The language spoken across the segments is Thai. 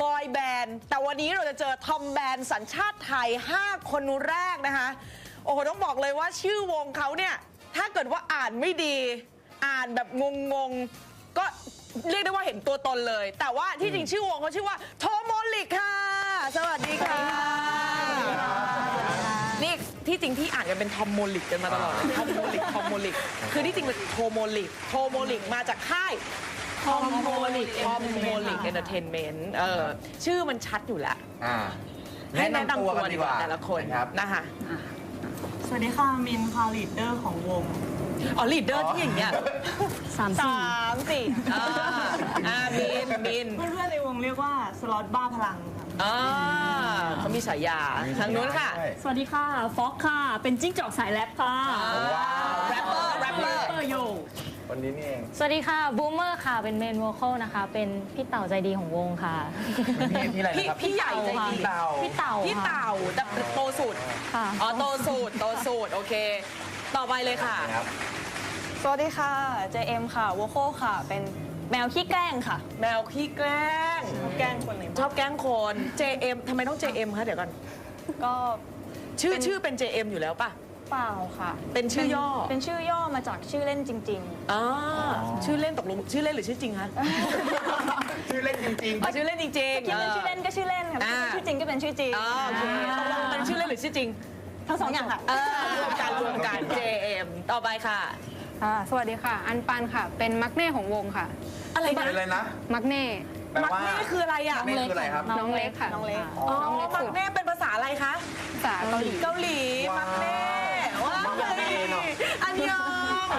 บอยแบนด์แต่วันนี้เราจะเจอทอมแบนด์สัญชาติไทย 5 คนแรกนะคะ โอ้โห ต้องบอกเลยว่าชื่อวงเขาเนี่ย ถ้าเกิดว่าอ่านไม่ดี อ่านแบบงงๆก็เรียกได้ว่าเห็นตัวตนเลย แต่ว่าที่จริงชื่อวงเขาชื่อว่าโทโมลิกค่ะ สวัสดีค่ะ นี่ที่จริงที่อ่านกันเป็นทอมโมลิกกันมาตลอดเลยทอมโมลิกทอมโมลิก คือที่จริงเป็นโทโมลิกโทโมลิกมาจากค่าย ทอมโมลิกทอมโมลิกเอนเตอร์เทนเมนต์เออชื่อมันชัดอยู่แล้วอ่าให้แนะนำตัวกันดีกว่าะแต่ละคนครับ นะคะ สวัสดีค่ะ มินค่ะลีดเดอร์ของวง อ๋อลีดเดอร์ที่อย่างเงี้ยสามสสี่ามสี่อ่าอ่ามินมินเพื่อนๆในวงเรียกว่า สล็อตบ้าพลังค่ะอ่าเขามีฉายา ทางนู้นค่ะใช่สวัสดีค่ะฟอกค่ะ เป็นจิ้งจอกสายแรปค่ะ ว้า วันนี้นี่เองสวัสดีค่ะบูมเมอร์ค่ะเป็นเมน v ว c a l นะคะ เป็นพี่เต่าใจดีของวงค่ะ พี่พี่อะไรพี่นะครับ พี่ใหญ่ใจดีพี่เต่า พี่เต่าพี่ค่ะ เต่าแต่โตสุดค่ะ อ๋อโตสุดโตสุดโอเค ต่อไปเลยค่ะ ครับสวัสดีค่ะ JM ค่ะวโคค่ะ เป็นแมวขี้แกล้งค่ะ แมวขี้แกล้ง แกล้งคนในชบ้าอนบแกล้งคน JM ทำไมต้อง JM คะเดี๋ยวก่อน ก็ชื่อเป็นชื่อเป็น JM อยู่แล้วป่ะ เปล่าค่ะเป็นชื่อย่อ เป็นชื่อย่อมาจากชื่อเล่นจริงอ๋อชื่อเล่นตกลงชื่อเล่นหรือชื่อจริงคะชื่อเล่นจริงอ๋อชื่อเล่นจริงๆคิดเป็นชื่อเล่นก็ชื่อเล่นค่ะอ่าชื่อจริงก็เป็นชื่อจริงอ๋อโอเคตกลงเป็นชื่อเล่นหรือชื่อจริงทั้งสองอย่างค่ะเออรวมกันรวมกัน JM ต่อไปค่ะค่ะสวัสดีค่ะ อันปันค่ะ เป็นมักเน่ของวงค่ะ อะไรๆนะเป็นอะไรนะมักเน่ แปลมักว่าเน่คืออะไรอะเน่คืออะไรครับ น้องเล็กค่ะน้องเล็ก อ๋อน้องเล็กมัสุกดเน่เป็นภาษาอะไรคะภาษาเกาหลีเกาหลีว้าวมักเน่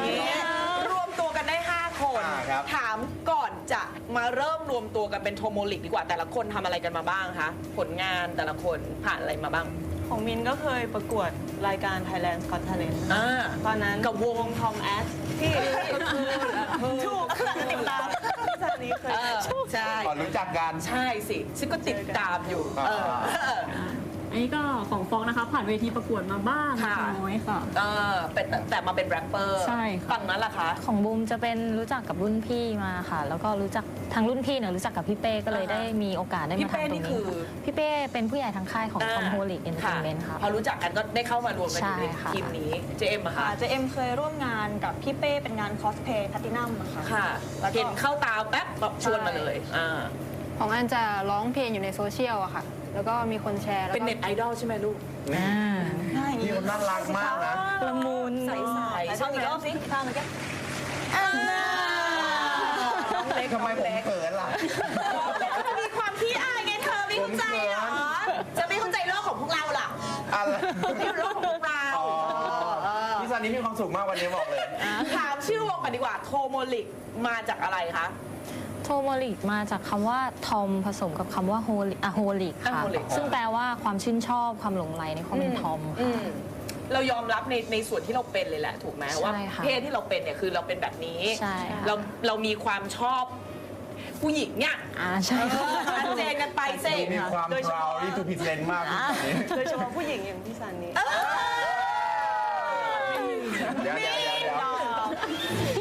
องอย่างเงี้ยรวมตัวกันได้ 5 คน อ่าครับ ถามก่อนจะมาเริ่มรวมตัวกันเป็นโทโมลิกดีกว่าแต่ละคนทำอะไรกันมาบ้างคะ ผลงานแต่ละคนผ่านอะไรมาบ้าง ของมินก็เคยประกวดรายการ Thailand Got Talent อ่า ตอนนั้นกับวงทอมแอสที่ก็คือถูกติดตามที่สานีเคยเออใช่ ก่อนรู้จักกัน ใช่สิฉันก็ติดตามอยู่อ่าเออ อันนี้ก็ของฟอกนะคะผ่านเวทีประกวดมาบ้างค่ะ น้อยค่ะ เออเป็นแต่แต่มาเป็นแรปเปอร์ใช่ค่ะ ฝั่งนั้นล่ะคะ ของบูมจะเป็นรู้จักกับรุ่นพี่มาค่ะ แล้วก็รู้จักทางรุ่นพี่เนี่ยรู้จักกับพี่เป้ก็เลยอ่าฮะได้มีโอกาสได้พี่มาเป้ทำตรงนี่นี้คือพี่เป้เป็นผู้ใหญ่ทางค่ายของอ่าคอมโฮลิกเอนเตอร์เทนเมนต์ค่ะ พอรู้จักกันก็ได้เข้ามารวมกันอยู่ในใช่ค่ะ ทีมนี้เจมอะค่ะค่ะ เจเอ็มเคยร่วมงานกับพี่เป้เป็นงานคอสเพย์แพตินัมค่ะ ค่ะแล้วก็ เห็นเข้าตาแป๊บแบบชวนมาเลยอ่า ของอันจะร้องเพลงอยู่ในโซเชียลอะค่ะ แล้วก็มีคนแชร์แล้วเป็นก็ เน็ตไอดอลใช่ไหมลูกอ่าง่ายอย่างพี่คนน่ารักมากนะ ละมุนใสไหนๆช่องอีกรอบสิข้างเมื่อกี้น้องเล็กทำไมผมเขินล่ะ จะมีความขี้อายไงเธอไม่เข้าใจเหรอ จะไม่เข้าใจโลกของพวกเราล่ะอะไรนี่โลกของพวกเราอ๋อพี่ซันนี่มีความสุขมากวันนี้บอกเลย ถามชื่อวงกันดีกว่าโทโมลิกมาจากอะไรคะ โทโมลิกมาจากคำว่าทอมผสมกับคำว่าโฮลิอะโฮลิกค่ะ Holic ซึ่งแปลว่าความชื่นชอบความหลงใหลในความเป็นทอม อืค่ะมเรายอมรับในในส่วนที่เราเป็นเลยแหละถูกไหมใช่ว่า ค่ะเพศที่เราเป็นเนี่ยคือเราเป็นแบบนี้ ใช่ค่ะ เราเรามีความชอบผู้หญิงเนี่ยอ่าใช่ค่ะชัดเจนกันไปเสดูมีความ โดยเฉพราวพาะ ที่ทูพิเซนมากพี่ซันนี่โดยเฉพาะผู้หญิงอย่างพี่ซันนี่ เดี๋ยวเดี๋ยว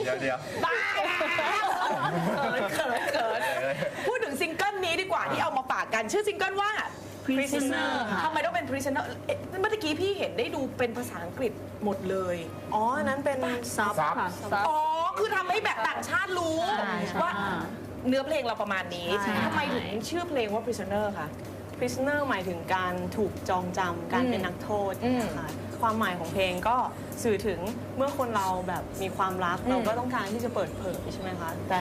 เดี๋ยวเดี๋ยวเดี๋ยวบ้าแล้วเขินเขินเขินพูดถึงซิงเกิลนี้ดีกว่าที่เอามาฝากกันชื่อซิงเกิลว่า Prisoner ค่ะทำไมต้องเป็น Prisoner เอ๊ะเมื่อกี้พี่เห็นได้ดูเป็นภาษาอังกฤษหมดเลย อ๋ออันนั้นเป็น ซับซับ ค่ะ อ๋อ คือทำให้แบบต่างชาติรู้ใช่ใช่ว่าเนื้อเพลงเราประมาณนี้ใช่ ทำไมถึงชื่อเพลงว่า Prisoner คะ prisoner หมายถึงการถูกจองจำการอืมเป็นนักโทษอืมค่ะ ความหมายของเพลงก็สื่อถึงเมื่อคนเราแบบมีความรักอืมเราก็ต้องการที่จะเปิดเผยใช่ไหมคะแต่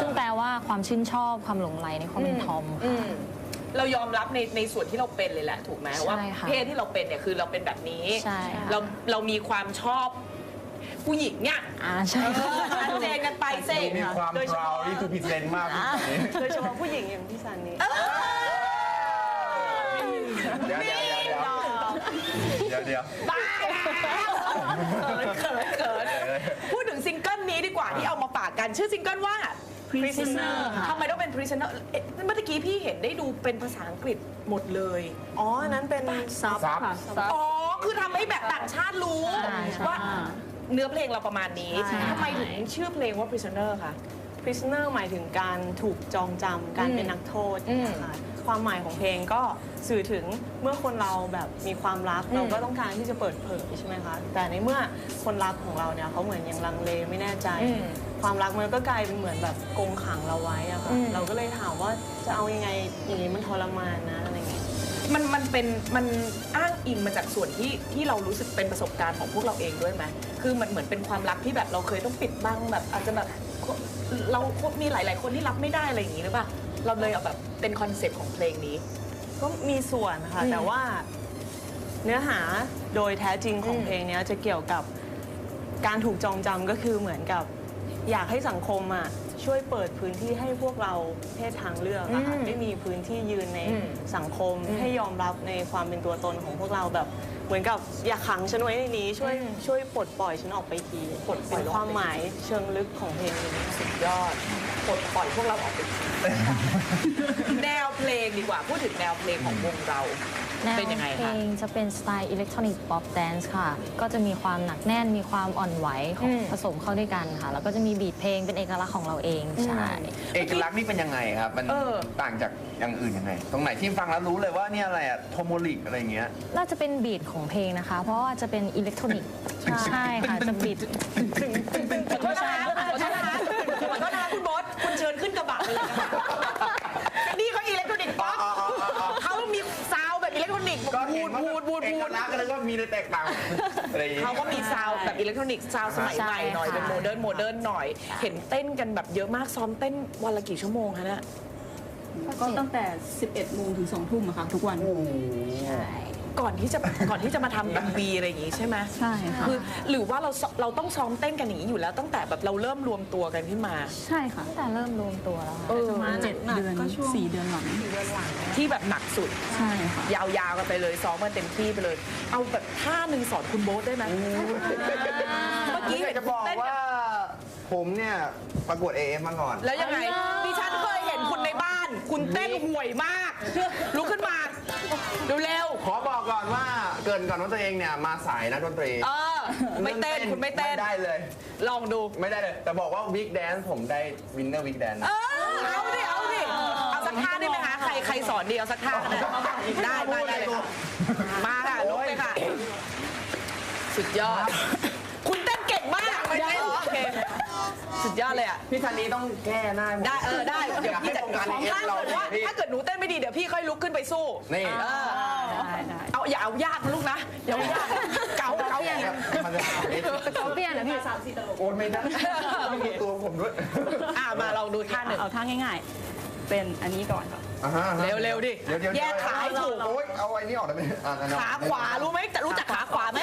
ซึ่งแปลว่าความชื่นชอบความหลงใหลในความเป็นทอมอืค่ะมเรายอมรับในในส่วนที่เราเป็นเลยแหละถูกไหมใช่ว่าค่ะเพศที่เราเป็นเนี่ยคือเราเป็นแบบนี้ใช่ค่ะเราเรามีความชอบ ผู้หญิงเนี่ยอ่าใช่ค่ะ ชัดเจนกันไปเสดูมีความโดยพเฉราวพาะที่ทูพิเซนมากพี่ซันนี่โดยเฉพาะผู้หญิงอย่างพี่ซันนี่เดี๋ยวเดี๋ยวเดี๋ยวเดี๋ยวเดี๋ยว บ้าแล้วเขินเขินเขินพูดถึงซิงเกิลนี้ดีกว่าที่เอามาฝากกัน ชื่อซิงเกิลว่า Prisoner ค่ะ ทำไมต้องเป็น Prisoner เอ๊ะเมื่อกี้พี่เห็นได้ดูเป็นภาษาอังกฤษหมดเลย อ๋ออันนั้นเป็น ซับซับ ค่ะอ๋อ คือทำให้แบบต่างชาติรู้ใช่ใช่ ว่า เนื้อเพลงเราประมาณนี้ใช่ ทำไมถึงชื่อเพลงว่า prisoner คะ prisoner หมายถึงการถูกจองจำการอืมเป็นนักโทษอืมค่ะความหมายของเพลงก็สื่อถึงเมื่อคนเราแบบมีความรักอืม เราก็ต้องการที่จะเปิดเผยใช่ไหมคะ แต่ในเมื่อคนรักของเราเนี่ยเขาเหมือนยังลังเลไม่แน่ใจ อืม ความรักมันก็กลายเป็นเหมือนแบบกรงขังเราไว้อะค่ะ อืม เราก็เลยถามว่าจะเอายังไงอย่างนี้มันทรมานนะอะไรเงี้ย มันมันเป็นมันอ้างอิงมาจากส่วนที่ที่เรารู้สึกเป็นประสบการณ์ของพวกเราเองด้วยไหมคือมันเหมือนเป็นความรักที่แบบเราเคยต้องปิดบังแบบ อาจจะแบบเรามีหลาย ๆ คนที่รับไม่ได้อะไรอย่างนี้หรือเปล่าเราเลยเอาแบบเป็นคอนเซ็ปต์ของเพลงนี้ ก็มีส่วนค่ะอืมแต่ว่าเนื้อหาโดยแท้จริงของอืมเพลงเนี้ยจะเกี่ยวกับการถูกจองจำก็คือเหมือนกับ อยากให้สังคมอะ ช่วยเปิดพื้นที่ให้พวกเราเพศทางเลือกอะค่ะอืมได้มีพื้นที่ยืนในอืมสังคมอืมให้ยอมรับในความเป็นตัวตนของพวกเราแบบ เหมือนกับอย่าขังฉันไว้ในนี้ช่วยอืมช่วยปลดปล่อยฉันออกไปทีปลดปล่อยเป็นความหมายเชิงลึกของเพลงนี้ สุดยอดปลดปล่อยพวกเราออกไปแนวเพลงดีกว่า พูดถึงแนวเพลงของวงเรา แนวเป็นยังไงเพลคะงจะเป็นสไตล์อิเล็กทรอนิกส์ป๊อปแดนซ์ค่ะ ก็จะมีความหนักแน่นมีความอ่อนไหวของอืมผสมเข้าด้วยกันค่ะ แล้วก็จะมีบีทเพลงเป็นเอกลักษณ์ของเราเองใช่ เอกลักษณ์นี่เป็นยังไงครับ มันเออ ต่างจากอย่างอื่นยังไง ตรงไหนที่ฟังแล้วรู้เลยว่าเนี่ยอะไรอะโทโมลิกอะไรเงี้ย น่าจะเป็นบีทของเพลงนะคะ เพราะว่าจะเป็นอิเล็กทรอนิกส์ใช่ค่ะจะบีท ไปเลยนะคะนี่เขาอิเล็กทรอนิกส์ป๊อปเขามีซาวด์แบบอิเล็กทรอนิกส์ก็พูเห็นดว่าพูดพูดเอพูกดลักษณ์แล้วก็มีในแตกต่างอะไรอย่างเงี้ยเขาก็มีซาวด์แบบอิเล็กทรอนิกส์ซาวด์สมัยใหม่หน่อยใช่ค่ะเป็นโมเดิร์นโมเดิร์นหน่อย เห็นเต้นกันแบบเยอะมากซ้อมเต้นวันละกี่ชั่วโมงคะเนี่ย ก็ตั้งแต่ 11โมงถึง2ทุ่มอะค่ะ ทุกวัน ใช่ ก่อนที่จะก่อนที่จะมาทำ MV อะไรอย่างงี้ใช่ไหมใช่ค่ะคือหรือว่าเราเราต้องซ้อมเต้นกันอย่างนี้อยู่แล้วตั้งแต่แบบเราเริ่มรวมตัวกันขึ้นมา ใช่ค่ะตั้งแต่เริ่มรวมตัวแล้วค่ะ เออประมาณเจ็ดเดือนก็ช่วง สี่เดือนหลังที่แบบหนักสุด ใช่ค่ะ ยาวๆกันไปเลยซ้อมกันเต็มที่ไปเลย เอาแบบท่าหนึ่งสอนคุณโบ๊ทได้ไหมเมื่อนี่กี้อยากจะบอกเต้นว่า ผมเนี่ยประกวด AF มาก่อน แล้วยังไงดิฉันเคยเห็นคุณในบ้าน คุณเต้นห่วยมาก ลุกขึ้นมา เร็วขอบอกก่อนว่าเกรินก่อนว่าตัวเองเนี่ยมาสายนักดนตรีๆเออไม่เต้นคุณไม่เต้น ไม่ได้เลย ลองดู ไม่ได้เลย แต่บอกว่าวิกแดนผมได้วินเนอร์วิกแดนเออเอาดิเอาดิเอาสักท่าได้ไหมคะใครใครสอนดีเอาสักท่าก็ได้ได้มาได้เลยค่ะมาค่ะลุกเลยค่ะ สุดยอด โอเค สุดยอดเลยอะ พี่ธันนี้ต้องแก้หน้าให้ผมได้เออได้เดี๋ยวอยากพี่ให้จะโครงการ AF ถ้าเราเกิดเนี่ยว่าพี่ถ้าเกิดหนูเต้นไม่ดีเดี๋ยวพี่ค่อยลุกขึ้นไปสู้นี่ เออได้ได้เอาอย่าเอายากนะลูกนะอย่าเอายากเก่าเก่าอย่างมันจะเอานิดเขาเปลี่ยนนะพี่โอนไม่ได้ไม่มีตัวผมด้วยอ่ามาลองดูท่าหนึ่งเอาท่าง่ายๆ เป็นอันนี้ก่อนค่ะ อ่าฮะเร็วเร็วดิเดี๋ยวเดี๋ยวแยกขาให้ถูก โอ๊ยเอาไอ้นี่ออกได้ไหมอะอันนั้นขาขวารู้ไหมจะรู้จักขาขวาไหม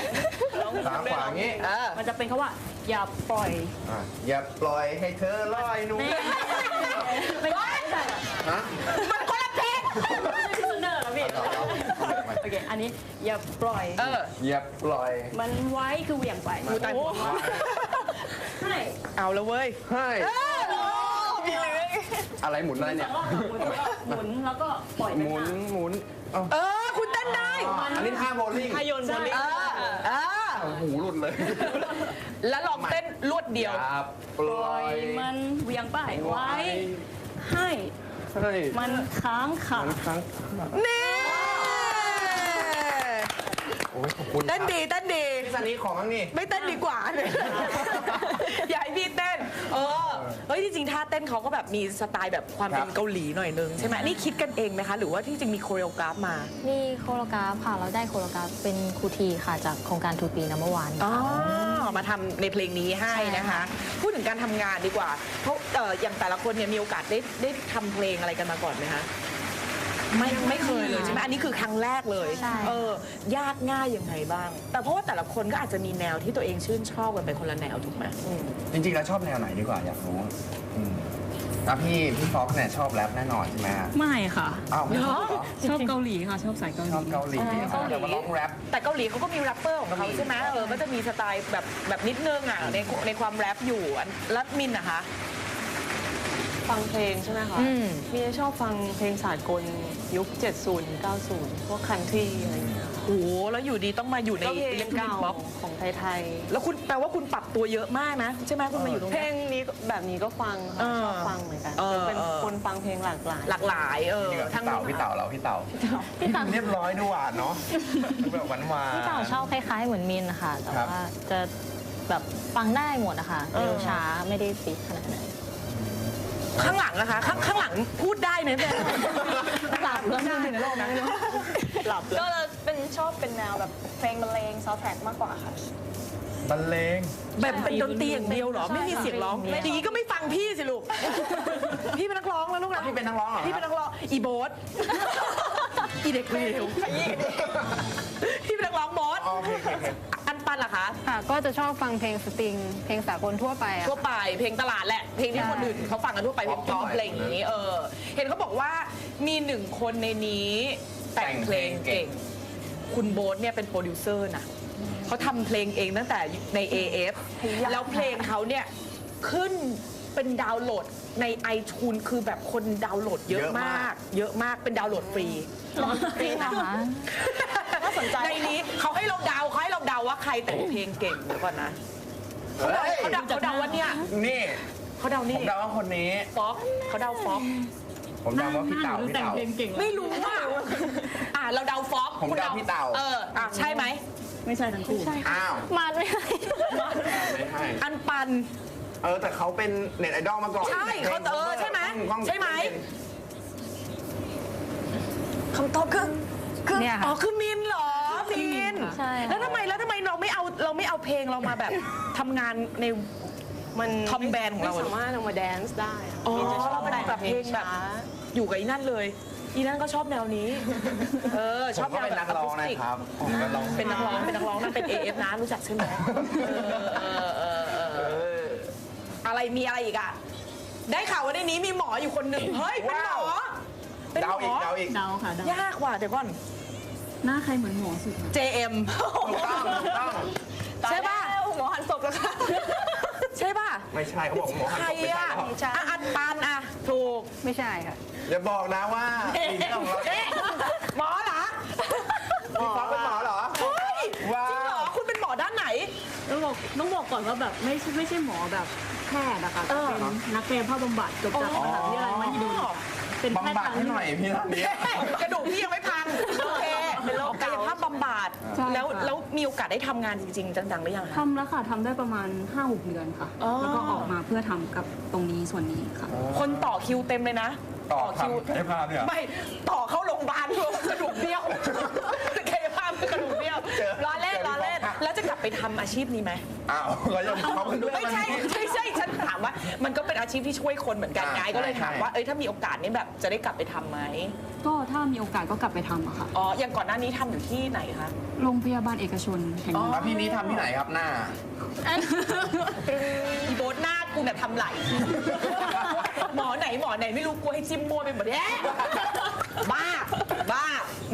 ขาขวาอย่างงี้เออมันจะเป็นคำว่า อย่าปล่อยอะอย่าปล่อยให้เธอลอยหนูไม่ใช่ไม่ใช่ฮะมันคนละเพลงพิซเนอร์แล้วพี่โอเคอันนี้อย่าปล่อย เอออย่าปล่อยมันไว้คือเหวี่ยงไปดูตายโอ้ใช่เอาแล้วเว้ยให้เออโอ้มีเลย อะไรหมุนอะไรเนี่ย หมุนแล้วก็ปล่อยไปหมุนข้างหมุนเอ้าเออ คุณเต้นได้อันนี้ท่าโบลิ่งพายนบนลิ้นเออเออโอ้โหหลุดเลยแล้วลองเต้นรวดเดียว อย่าปปล่ล่ออยยมันเหวี่ยงไปไว้ ให้เฮ้ยมันค้างขามันครั้งนี่โอ้ยขอบคุณเต้นดีเต้นดี พี่สันนี้ของมั้งนี่ ไม่เต้นดีกว่าเลย อย่าให้พี่เต้น เออเฮ้ยที่จริงท่าเต้นเขาก็แบบมีสไตล์แบบความเป็นครับเกาหลีหน่อยนึงใช่ไหมนี่คิดกันเองไหมคะ หรือว่าที่จริงมีโคเรียกราฟมา มีโคโรกราฟค่ะ เราได้โคโรกราฟเป็นครูทีค่ะจากโครงการทูปีนัมเบอร์วันอ๋อมาทำในเพลงนี้ให้นะคะ พูดถึงการทำงานดีกว่า เพราะเอ่ออย่างแต่ละคนเนี่ยมีโอกาสได้ได้ทำเพลงอะไรกันมาก่อนไหมคะ ไม่ไม่เคยเลยใช่ไหมอันนี้คือครั้งแรกเลยใช่ เออยากง่ายยังไงบ้าง แต่เพราะว่าแต่ละคนก็อาจจะมีแนวที่ตัวเองชื่นชอบกันไปคนละแนวถูกไหมอืม จริงๆ แล้วชอบแนวไหนดีกว่าอยากรู้อืมแล้วพี่พี่ฟ็อกซ์เนี่ยชอบแรปแน่นอนใช่ไหมฮะไม่ค่ะ อ้าวไม่ชอบเหรอชอบเกาหลีค่ะ ชอบสายเกาหชลีอบเกาหลีอ๋ออ๋อแต่ว่าร้องแรป แต่เกาหลีเขาก็มีแรปเปอร์ของเขาใช่ไหมเออก็จะมีสไตล์แบบแบบนิดนึงอะในในความแรปอยู่อันแล้วมินนะคะ ฟังเพลงใช่ไหมคะอืม มีชอบฟังเพลงสากล ยุค 70 90 พวกคันทรีอะไรอย่างเงี้ยโอ้โหแล้วอยู่ดีต้องมาอยู่ในก็เพลอิเล็งกทรอนิเก่ากป๊อปของไทยแล้วคุณแปลว่าคุณปรับตัวเยอะมากนะ ใช่ไหมคุณมาอยู่ตรงๆเพลนี้ งนี้แบบนี้ก็ฟังเอค่ะอชอบฟังเหมือนกันเออเป็นเออ คนฟังเพลงหลากหลาย หลากหลายเออนี่กับทั้งพี่เต่าพี่เต่าเราพี่เต่าพี่เต่าเรียบร้อยดูหวานเนาะดูแบบหวานหวาน พี่เต่าชอบคล้าย ๆ เหมือนมินนะคะแต่ครับ ว่าจะแบบฟังได้หมดนะคะเออเร็วช้าไม่ได้ฟิกขนาดไหนนข้างหลังนะคะ ข้างข้างหลังพูดได้นะเนี่ยห ลับแล้วได้นะโลกนะหลับก็เลยเป็นชอบเป็นแนวแบบเพลงบรรเลงซาวด์แทร็กมากกว่าค่ะบรรเลงแบบเป็นดนตรีอย่างเดียวเหรอ ไม่มีเสียงร้องอย่างนี้ก็ไม่ฟังพี่สิลูก พี่เป็นนักร้องแล้วลูกนะพี่เป็นนักร้องเหรอพี่เป็นนักร้องอีโบสอีเด็กเลวพี่เป็นนักร้องโบส อ๋อโอเคโอเคโอเคอันปันล่ะคะค่ะ ก็จะชอบฟังเพลงสตริง เพลงสากลทั่วไปอะ ทั่วไปเพลงตลาดแหละ เพลงที่คนอื่นเขาฟังกันทั่วไปเพลงป๊อปอะไรอย่างนี้เออ เห็นเขาบอกว่ามีหนึ่งคนในนี้แต่งเพลงเก่ง คุณโบ๊ทเนี่ยเป็นโปรดิวเซอร์นะเขาทำเพลงเองตั้งแต่ใน AF แล้วเพลงเขาเนี่ยขึ้นเป็นดาวน์โหลดใน iTunes คือแบบคนดาวน์โหลดเยอะเยอะมามาก ก เยอะมากเป็นดาวน์โหลดฟรี จริงนะคะน่าสนใจในนี้เขาให้เราเดาเขาให้เราเดาว่าใครแต่งเพลงเก่งเดี๋ยวก่อนนะเขาเดาเฮ้ยเขาเดาเขาเดาว่าเนี่ยนี่เขาเดาผนี่มเดาว่าคนนี้ ฟ็อกเขาเดาฟ็อกผมเดาว่าพี่เต่าพี่เต่าไม่รู้ว่าอะเราเดาฟ็อกผมคุณเดาพี่เต่า เอออะใช่ไหมไม่ใช่ทั้งคู่อ้าว มาไม่ได้ไม่ใช่อันปัน เออแต่เขาเป็นเน็ตไอดอลมาก่อนใช่เขาเออใช่ไหมต้องใช่ไหม คำตอบคือคือเนี่ยค่ะ อ๋อคือมินเหรอมิน ใช่ค่ะ แล้วทำไมแล้วทำไมเราไม่เอาเราไม่เอาเพลงเรามาแบบทำงานใน มันทอมแบนของเรา ไม่สามารถเอามาแดนซ์ได้ะอ๋อมีจะชอบเราเป็นแบบเพลงแบบช้าอยู่กับอีนั่นเลย อีนั่นก็ชอบแนวนี้ เออผชอมบก็แนวเป็นนักร้องนะครับผมก็ร้องเป็นนักร้องเป็นนักร้องนั่นเป็น AF นะรู้จักใช่ไหมเออเออเออเออเอออะไรมีอะไรอีกอะ ได้ข่าวว่าในนี้มีหมออยู่คนหนึ่งเฮ้ย เป็นหมอว้าวเป็นหเดามอีกอ เดาอีก เดาค่ะเดายากว่ะเดี๋ยวก่อน หน้าใครเหมือนหมอสุด JM ถูกต้องถูกต้องใช่ป่ะหมอหันศพแล้วค่ะใช่ป่ะไม่ใช่เขาบอกหมอหันใครศพไม่ใช่อะหรอกอะอันปานอะถูกไม่ใช่ค่ะ อย่าบอกนะว่าปีนี้ของเราเอ๊ะหมอเหรอพี่ฟ้าเป็นหมอเหรอ เฮ้ยว้าว จริงเหรอคุณเป็นหมอด้านไหน ต้องบอกต้องบอกก่อนว่าแบบไม่ใช่ไม่ใช่หมอแบบแพทย์อะค่ะเออเป็นนักกายภาพบำบัดจบจากมหาวิทยาลัยมหิดลเป็นแพทบำย์บัดทางให้เลืหอน่อยกพี่ท่านนี้กระดูกพี่ยังไม่พังโอเคเป็นโรค กายภาพบำบัดใช่ค่ะแล้วแล้วมีโอกาสได้ทำงานจริง ๆ จังๆหรือยังคะ ทำแล้วค่ะทำได้ประมาณ 5-6 เดือนค่ะ อ๋อ แล้วก็ออกมาเพื่อทำกับตรงนี้ส่วนนี้ค่ะ คนต่อคิวเต็มเลยนะต่อคิวทำกายภาพเนี่ย ไม่ต่อเข้าโรงพยาบาลเพื่อกระดูกเไปทำอาชีพนี้ไหมอ้าวเรายังเขาเป็นเรื่องไม่ใช่วันนี้ใช่ใช่ฉันถามว่ามันก็เป็นอาชีพที่ช่วยคนเหมือนกันไงอ่าก็เลยใช่ถามว่าเอ้ยถ้ามีโอกาสนี่แบบจะได้กลับไปทำไหมก็ถ้ามีโอกาสก็กลับไปทำอะค่ะ อ๋ออย่างก่อนหน้านี้ทำอยู่ที่ไหนคะ โรงพยาบาลเอกชนแห่งหนึงแล้วพี่นี้ทำที่ไหนครับหน้า อีโบสหน้ากูเนี่ยทำไหล หมอไหนหมอไหนไม่รู้กูให้จิ้มมัวไปหมดแย่บ้า บ้า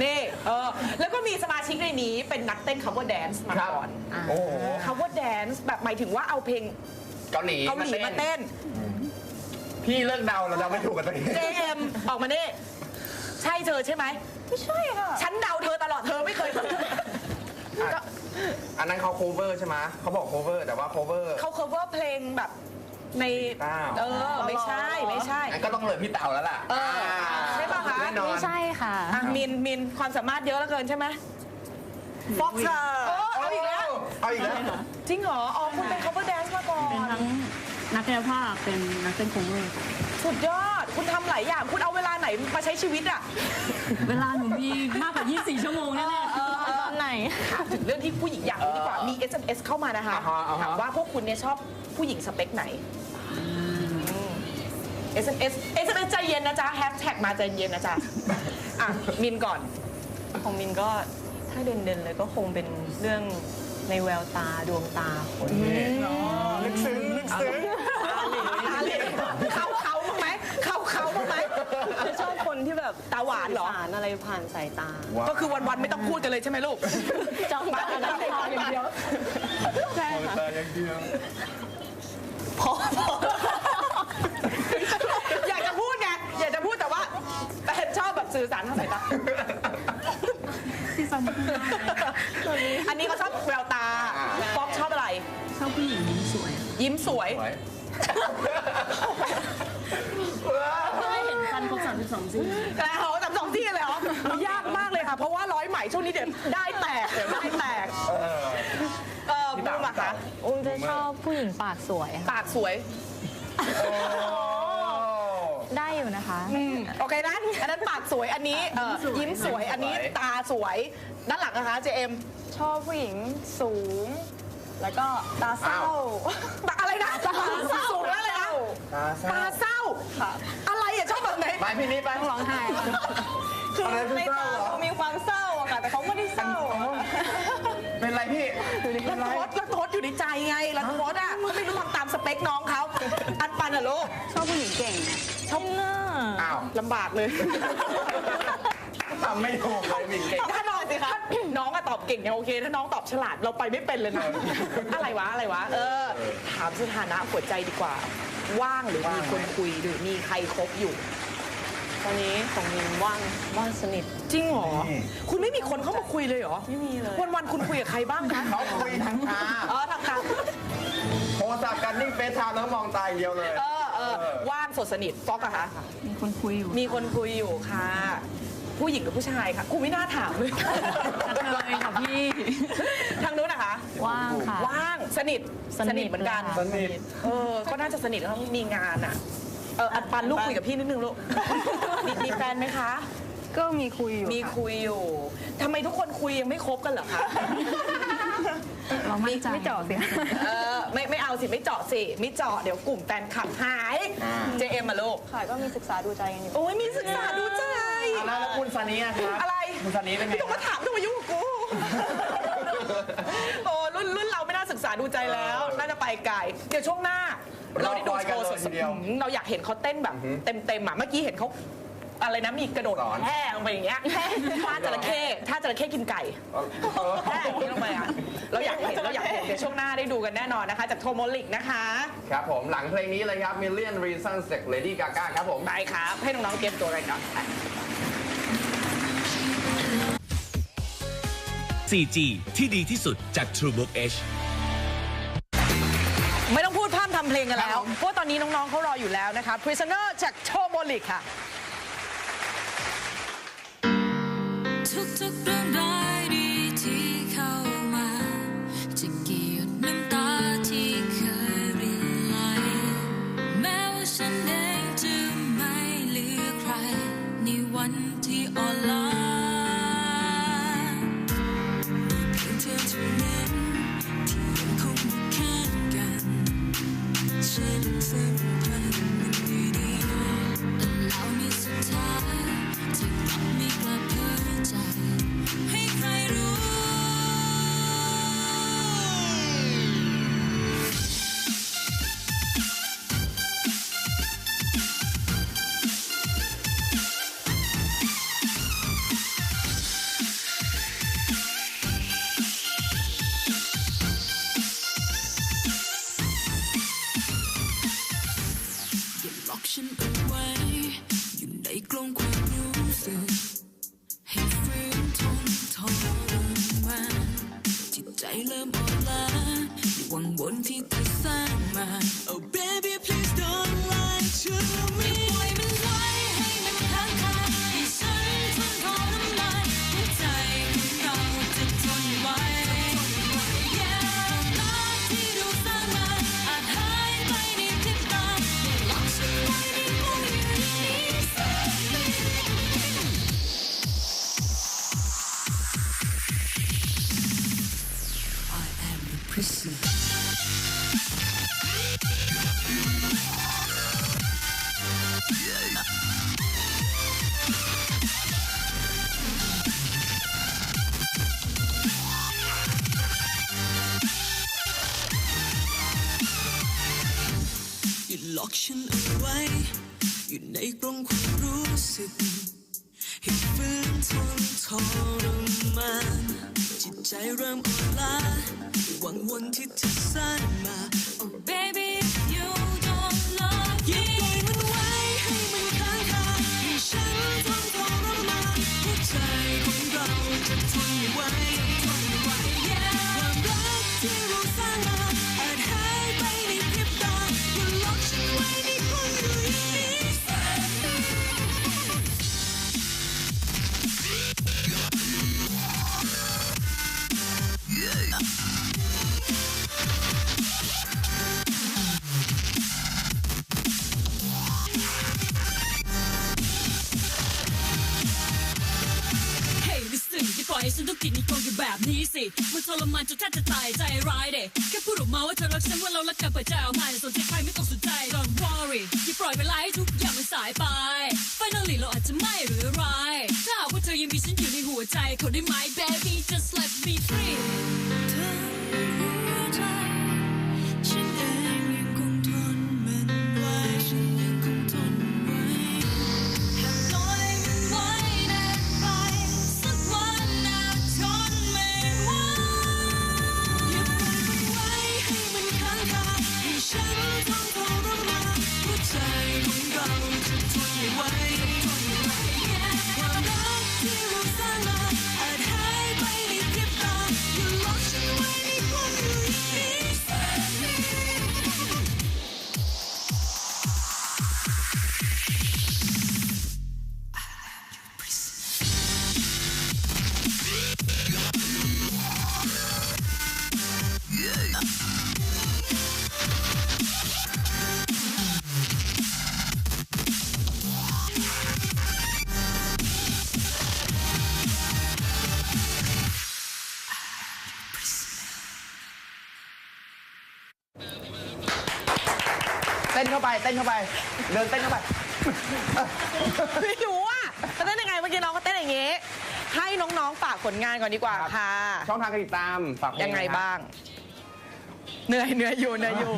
นี่เออ แล้วก็ มีสมาชิกในนี้เป็นนักเต้น cover dance มาครับก่อน โอ้โห cover dance แบบหมายถึงว่าเอาเพลงเกาหลีเกาหลีมาเต้น พี่เลิกเดาเราเดาไม่ถูกกันตัวเอง JM ออกมานี่ใช่เธอใช่ไหมไม่ใช่ค่ะฉันเดาเธอตลอดเธอไม่เคยอะอันนั้นเขา cover ใช่ไหมเขาบอก cover แต่ว่า cover เขา cover เพลงแบบ ในเต้าเออไม่ใช่ไม่ใช่งั้นก็ต้องเลยพี่เต่าแล้วล่ะเออใช่ปะคะแน่นอนไม่ใช่ค่ะอะมินมินความสามารถเยอะเหลือเกินใช่ไหมฟ็อกซ์เอาอีกแล้วเอาอีกแล้ว จริงเหรออ๋อคุณเป็น cover dance มาก่อเป็นนทั้งนักกายภาพเป็นนักเต้นโคเวอร์ค่ะสุดยอด คุณทำหลายอย่าง คุณเอาเวลาไหนมาใช้ชีวิตอะ เวลาหนูมีมากกว่า 24 ชั่วโมงแน่ๆตอน ไหน ถามถึงเรื่องที่ผู้หญิงอยากรู้ดีกว่า มี SMS เข้ามานะคะ อ่าฮะอ่าฮะ ถามว่าพวกคุณเนี่ยชอบผู้หญิงสเปคไหน SMS SMS ใจเย็นนะจ๊ะแฮชแท็กมาใจเย็นนะจ๊ะ อะ มินก่อน ของมินก็ถ้าเด่นๆเลยก็คงเป็นเรื่องในแววตาดวงตาคน ลึกซึ้งลึกซึ้ง ชอบคนที่แบบตาหวานเหรอ สานอะไรผ่านสายตา ก็คือวันๆไม่ต้องพูดกันเลยใช่ไหมลูก จ้องตาแล้วพออย่างเดียวใช่ค่ะตาอย่างเดียวพอออยากจะพูดไงอยากจะพูดแต่ว่า แต่ชอบแบบสื่อสารทางสายตาที่สองอันนี้เขาชอบแววตาฟอกชอบอะไร ชอบผู้หญิงยิ้มสวย ยิ้มสวย ครบ32ซี่แต่เขาจำสองที่เลยเหรอยากมากเลยค่ะ เพราะว่าร้อยไหมช่วงนี้เดี๋ยวได้แตกเดี๋ยวได้แตกเออพี่บูตามมอะคะอุ้มจะชอบผู้หญิงปากสวยค่ะปากสวย ได้อยู่นะคะ อืมโอเคนะอันนั้นปากสวยอันนี้เอ่อยิ้มสวยอันนี้ตาสวยด้านหลังนะคะเจเอ็มชอบผู้หญิงสูง แล้วก็ตาเศร้าตาอะไรนะตาสูงแล้วเลยนะตาเศร้าตาเศร้า ค่ะ อะไรอะชอบแบบไหนไปพี่นิดไปต้องร้องไห้ค่ะคืออะไรคือในเศร้าตาเหรอเขามีความเศร้าอะค่ะแต่เขาไม่ได้เศร้าอะค่ะเป็นไรพี่รันทดรันทดอยู่ในใจไงรันทดอะไม่รู้ทำตามสเปคน้องเขาอันปันอะลูกชอบผู้หญิงเก่งชอบอ้าวลำบากเลย ทำไม่ถูกเลยหมิงเก่ง ถ้าน้องสิคะน้องอะตอบเก่งยังโอเค ถ้าน้องตอบฉลาดเราไปไม่เป็นเลยนะ อะไรวะอะไรวะ เออ ถามสถานะหัวใจดีกว่า ว่างหรือมีคนคุยหรือมีใครคบอยู่ ตอนนี้ของมินว่างว่างสนิท จริงเหรอ นี่ คุณไม่มีคนเข้ามาคุยเลยเหรอ ไม่มีเลย วันวันๆคุณคุยกับใครบ้างคะเขาคุยทางตาเออทางตาโทรศัพท์กันนิ่งเฟซไทม์แล้วมองตาอย่างเดียวเลย เออเออว่างสดสนิทฟอกอะคะ มีคนคุยอยู่ มีคนคุยอยู่ค่ะ ผู้หญิงหรือผู้ชายคะกูไม่น่าถามเลยกระเทยค่ะพี่ทางนู้นนะคะว่างค่ะ ว่างสนิทสนิทสนิทเหมือนกันเลยค่ะสนิทเออก็น่าจะสนิทแล้วมีงานอะเอออันปันลูกคุยกับพี่นิดนึงลูกมีมีแฟนไหมคะ ก็มีคุยอยู่มีค่ะคุยอยู่ทำไมทุกคนคุยยังไม่คบกันเหรอคะ เราไม่ใจไม่เจาะสิเออไม่ไม่เอาสิไม่เจาะสิไม่เจาะเดี๋ยวกลุ่มแฟนคลับหายอ่าเจเอ็มมาลูก ค่ะก็มีศึกษาดูใจกันอยู่ โอ้ยมีศึกษาดูใจเอา แล้วแล้วคุณซานีอะครับอะไรคุณซานีเป็นไงไม่ต้องคมารับถามต้องมายุ่งกับกู โอ้รุ่นรุ่นเราไม่น่าศึกษาดูใจแล้ว น่าจะไปไกล เดี๋ยวช่วงหน้า เราได้ดูโชว์สดๆอืมเราอยากเห็นเขาเต้นแบบอือหือเต็มๆอะเมื่อกี้เห็นเขาอะไรนะมีกระโดดสอนแห่ลงไปอย่างเงี้ยท่าจระเข้ท่าจระเข้กินไก่เออแห่อย่างนี้ลงไปอะเราอยากเห็นเราอยากเห็นเดี๋ยวช่วงหน้าได้ดูกันแน่นอนนะคะ จากโทโมลิกนะคะ ครับผมหลังเพลงนี้เลยครับ Million Reasons จาก Lady Gaga ครับผมไปครับ ให้น้องๆเตรียมตัวกันก่อน 4G ที่ดีที่สุดจาก TrueBook H ไม่ต้องพูดพร่ำทำเพลงกันแล้วครับผมเพราะว่าตอนนี้น้องๆเขารออยู่แล้วนะคะ Prisoner จากโทโมลิกค่ะ ทุกๆเรื่อง ใจเริ่มอ่อนล้าหวังวนที่เธอสร้างมา Oh baby please don't อย่าล็อกฉันเอาไว้ อยู่ในกรงความรู้สึก ให้ฝืนทนทรมานจิตใจเริ่มอ่อนล้าหวังวนที่เธอสร้างมา สิมันทรมานจนแทบจะตายใจร้ายเด็แค่พูดออกมาว่าเธอรักฉันว่าเรารักกันเปิดใจออกมาแต่สนใจใครไม่ต้องสนใจ Don't worry อย่าปล่อยเวลาให้ทุกอย่างมันสายไป Finally เราอาจจะไม่หรือไรถ้าหากว่าเธอยังมีฉันอยู่ในหัวใจเขาได้ไหม baby just let me free เต้นเข้าไปเต้นเข้าไป เดินเต้นเข้าไปไม่รู้อะเขาเต้นยังไงเมื่อกี้น้องก็เต้นอย่างงี้ ให้น้องๆฝากผลงานก่อนดีกว่าครับค่ะ ช่องทางการติดตามฝากเพลยังไงนะครับบ้าง เหนื่อยเหนื่อยอยู่เหนื่อยอยู่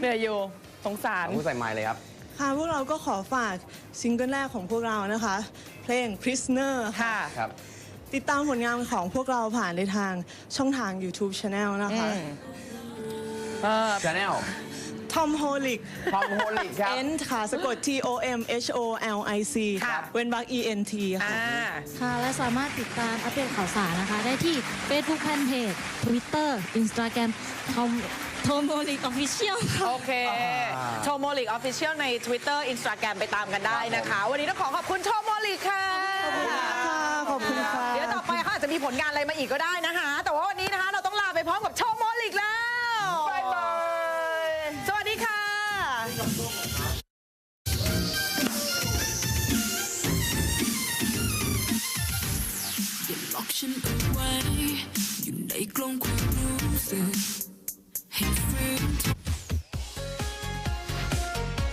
เหนื่อยอยู่สงสารเอาผู้ใส่ไม้เลยครับ ค่ะพวกเราก็ขอฝากซิงเกิลแรกของพวกเรานะคะ เพลง Prisoner ค่ะค่ะครับ ติดตามผลงานของพวกเราผ่านในทางช่องทาง YouTube Channel นะคะอืม เออ Channel Tom Holic ทอมโฮลิกครับ N ค่ะ สะกด T O M H O L I C ครับ เว้นวรรค E N T ค่ะอ่าค่ะ และสามารถติดตามอัปเดตข่าวสารนะคะ ได้ที่ Facebook Fanpage Twitter Instagram ทอมโทโมลิกออฟฟิเชียลค่ะ โอเคอ่าโชโมลิกออฟฟิเชียลใน Twitter Instagram ไปตามกันได้นะคะ วันนี้ต้องขอขอบคุณโชโมลิกค่ะขอบคุณค่ะ ขอบคุณค่ะ เดี๋ยวต่อไปเขาอาจจะมีผลงานอะไรมาอีกก็ได้นะคะ แต่ว่าวันนี้นะคะเราต้องลาไปพร้อมกับโชโมลิกแล้ว อย่